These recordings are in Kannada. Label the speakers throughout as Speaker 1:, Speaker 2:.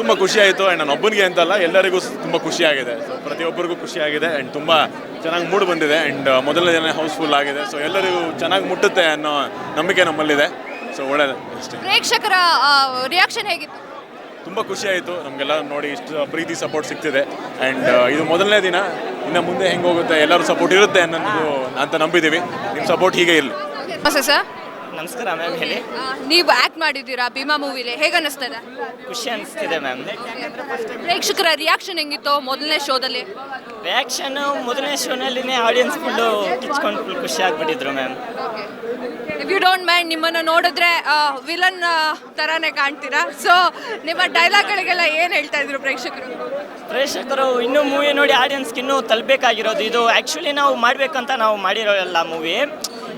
Speaker 1: ತುಂಬ ಖುಷಿ ಆಯಿತು. ಆ್ಯಂಡ್ ನಾನು ಒಬ್ಬನಿಗೆ ಅಂತಲ್ಲ ಎಲ್ಲರಿಗೂ ತುಂಬ ಖುಷಿಯಾಗಿದೆ ಆಗಿದೆ. ಸೊ ಪ್ರತಿಯೊಬ್ಬರಿಗೂ ಖುಷಿಯಾಗಿದೆ ಆ್ಯಂಡ್ ತುಂಬ ಚೆನ್ನಾಗಿ ಮೂಡ್ ಬಂದಿದೆ. ಆ್ಯಂಡ್ ಮೊದಲನೇ ದಿನ ಹೌಸ್ಫುಲ್ ಆಗಿದೆ. ಸೊ ಎಲ್ಲರಿಗೂ ಚೆನ್ನಾಗಿ ಮುಟ್ಟುತ್ತೆ ಅನ್ನೋ ನಂಬಿಕೆ ನಮ್ಮಲ್ಲಿದೆ. ಸೊ ಒಳ್ಳೆಯದು ಅಷ್ಟೇ.
Speaker 2: ಪ್ರೇಕ್ಷಕರ ರಿಯಾಕ್ಷನ್ ಹೇಗಿತ್ತು?
Speaker 1: ತುಂಬ ಖುಷಿಯಾಯಿತು ಆಯಿತು. ನಮಗೆಲ್ಲ ನೋಡಿ ಇಷ್ಟು ಪ್ರೀತಿ ಸಪೋರ್ಟ್ ಸಿಗ್ತಿದೆ. ಆ್ಯಂಡ್ ಇದು ಮೊದಲನೇ ದಿನ. ಇನ್ನು ಮುಂದೆ ಹೆಂಗೆ ಹೋಗುತ್ತೆ ಎಲ್ಲರೂ ಸಪೋರ್ಟ್ ಇರುತ್ತೆ ಅನ್ನೋದು ಅಂತ ನಂಬಿದ್ದೀವಿ ನಿಮ್ಮ ಸಪೋರ್ಟ್ ಹೀಗೆ ಇರಲಿ.
Speaker 2: ಸರ್
Speaker 3: ನಮಸ್ಕಾರ ಮ್ಯಾಮ್ ಹೇಳಿ.
Speaker 2: ನೀವು ಆಕ್ಟ್ ಮಾಡಿದ್ದೀರಾ ಭೀಮಾ ಮೂವಿಲಿ ಹೇಗೆ ಅನ್ನಿಸ್ತದೆ?
Speaker 3: ಖುಷಿ ಅನಿಸ್ತಿದೆ ಮ್ಯಾಮ್
Speaker 2: ಪ್ರೇಕ್ಷಕರ ರಿಯಾಕ್ಷನ್ ಹೆಂಗಿತ್ತು ಮೊದಲನೇ ಶೋದಲ್ಲಿ?
Speaker 3: ರಿಯಾಕ್ಷನ್ ಮೊದಲನೇ ಶೋನಲ್ಲಿನೇ ಆಡಿಯನ್ಸ್ ಫುಲ್ಲು ಕಿಚ್ಕೊಂಡು ಫುಲ್ ಖುಷಿ ಆಗ್ಬಿಟ್ಟಿದ್ರು ma'am
Speaker 2: if you don't mind ನಿಮ್ಮನ್ನು ನೋಡಿದ್ರೆ ವಿಲನ್ ತರಾನೇ ಕಾಣ್ತೀರಾ? ಸೊ ನಿಮ್ಮ ಡೈಲಾಗ್ಗಳಿಗೆಲ್ಲ ಏನು ಹೇಳ್ತಾ ಇದ್ರು ಪ್ರೇಕ್ಷಕರು?
Speaker 3: ಪ್ರೇಕ್ಷಕರು ಇನ್ನೂ ಮೂವಿ ನೋಡಿ ಆಡಿಯನ್ಸ್ಗೆ ಇನ್ನೂ ತಲುಪಬೇಕಾಗಿರೋದು ಇದು. ಆ್ಯಕ್ಚುಲಿ ನಾವು ಮಾಡಬೇಕಂತ ನಾವು ಮಾಡಿರೋ ಎಲ್ಲ ಮೂವಿ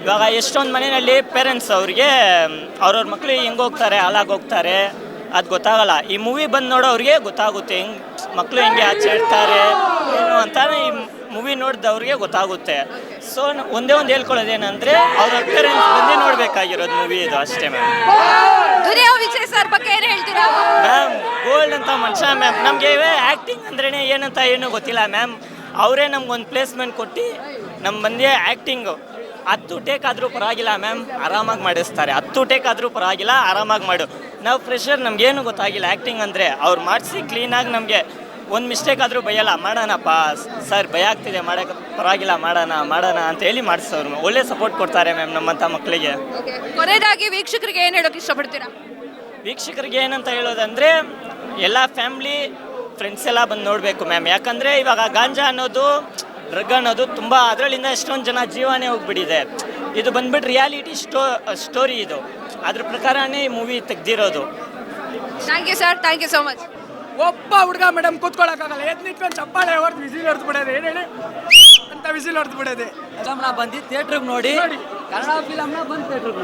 Speaker 3: ಇವಾಗ ಎಷ್ಟೊಂದು ಮನೆಯಲ್ಲಿ ಪೇರೆಂಟ್ಸ್ ಅವ್ರಿಗೆ ಅವ್ರವ್ರ ಮಕ್ಕಳು ಹೆಂಗೆ ಹೋಗ್ತಾರೆ ಹಾಲಾಗಿ ಹೋಗ್ತಾರೆ ಅದು ಗೊತ್ತಾಗಲ್ಲ. ಈ ಮೂವಿ ಬಂದು ನೋಡೋರಿಗೆ ಗೊತ್ತಾಗುತ್ತೆ ಹೆಂಗೆ ಮಕ್ಕಳು ಹೆಂಗೆ ಆಚೆ ಹೇಳ್ತಾರೆ ಏನು ಅಂತ ಈ ಮೂವಿ ನೋಡಿದವ್ರಿಗೆ ಗೊತ್ತಾಗುತ್ತೆ. ಸೊ ಒಂದೇ ಒಂದು ಹೇಳ್ಕೊಳ್ಳೋದೇನೆಂದರೆ ಅವ್ರ ಪೇರೆಂಟ್ಸ್ ಬಂದೇ ನೋಡಬೇಕಾಗಿರೋದು ಮೂವಿ ಇದು ಅಷ್ಟೇ ಮ್ಯಾಮ್ ಮ್ಯಾಮ್ ಗೋಲ್ಡ್ ಅಂತ ಮನುಷ್ಯ ಮ್ಯಾಮ್ ನಮಗೆ ಆ್ಯಕ್ಟಿಂಗ್ ಅಂದ್ರೇ ಏನಂತ ಏನೂ ಗೊತ್ತಿಲ್ಲ ಮ್ಯಾಮ್ ಅವರೇ ನಮ್ಗೊಂದು ಪ್ಲೇಸ್ಮೆಂಟ್ ಕೊಟ್ಟು ನಮ್ಮ ಬಂದೇ ಆ್ಯಕ್ಟಿಂಗು ಹತ್ತು ಟೇಕ್ ಆದರೂ ಪರವಾಗಿಲ್ಲ ಮ್ಯಾಮ್ ಆರಾಮಾಗಿ ಮಾಡಿಸ್ತಾರೆ. ಹತ್ತು ಟೇಕ್ ಆದರೂ ಪರವಾಗಿಲ್ಲ ಆರಾಮಾಗಿ ಮಾಡು. ನಾವು ಫ್ರೆಶರ್ ನಮಗೇನು ಗೊತ್ತಾಗಿಲ್ಲ ಆ್ಯಕ್ಟಿಂಗ್ ಅಂದರೆ. ಅವ್ರು ಮಾಡಿಸಿ ಕ್ಲೀನಾಗಿ ನಮಗೆ ಒಂದು ಮಿಸ್ಟೇಕ್ ಆದರೂ ಭಯಲ್ಲ ಮಾಡೋಣಪ್ಪ ಸರ್ ಭಯ ಆಗ್ತಿದೆ ಮಾಡೋಕೆ ಪರವಾಗಿಲ್ಲ ಮಾಡೋಣ ಮಾಡೋಣ ಅಂತ ಹೇಳಿ ಮಾಡಿಸೋರು. ಒಳ್ಳೆ ಸಪೋರ್ಟ್ ಕೊಡ್ತಾರೆ ಮ್ಯಾಮ್ ನಮ್ಮಂಥ ಮಕ್ಕಳಿಗೆ
Speaker 2: ಕೊನೆಯದಾಗಿ ವೀಕ್ಷಕರಿಗೆ ಏನು ಹೇಳೋಕೆ ಇಷ್ಟಪಡ್ತೀರಾ?
Speaker 3: ವೀಕ್ಷಕರಿಗೆ ಏನಂತ ಹೇಳೋದಂದರೆ ಎಲ್ಲ ಫ್ಯಾಮ್ಲಿ ಫ್ರೆಂಡ್ಸ್ ಎಲ್ಲ ಬಂದು ನೋಡಬೇಕು ಮ್ಯಾಮ್ ಯಾಕಂದರೆ ಇವಾಗ ಗಾಂಜಾ ಅನ್ನೋದು ಡ್ರಗ್ ಅನ್ನೋದು ತುಂಬ ಅದರಲ್ಲಿಂದ ಎಷ್ಟೊಂದು ಜನ ಜೀವನೇ ಹೋಗ್ಬಿಟ್ಟಿದೆ. ಇದು ಬಂದ್ಬಿಟ್ಟು ರಿಯಾಲಿಟಿ ಸ್ಟೋ ಸ್ಟೋರಿ ಇದು. ಅದ್ರ ಪ್ರಕಾರನೇ ಈ ಮೂವಿ ತೆಗ್ದಿರೋದು.
Speaker 2: Thank you sir thank you so much
Speaker 4: ಒಬ್ಬ ಹುಡುಗ ಮೇಡಮ್ ಕೂತ್ಕೊಳ್ಳೋಕ್ಕಾಗಲ್ಲ ಎದ್ದು ನಿಂತ್ಕೊಂಡು ಚಪ್ಪಾಳೆ ಹೊಡೆದು ವಿಸಿಲ್ ಹೊಡೆದು ಬಿಡೋದು. ಏನು ಹೇಳಿ? ಅಂತ ವಿಸಿಲ್ ಹೊಡೆದು ಬಿಡೋದು.
Speaker 5: ಫಿಲಮ್ನ ಬಂದು ಥಿಯೇಟ್ರಿಗೆ ನೋಡಿ. ಕನ್ನಡ ಫಿಲಮ್ನ ಬಂದು ಥಿಯೇಟ್ರಿಗೆ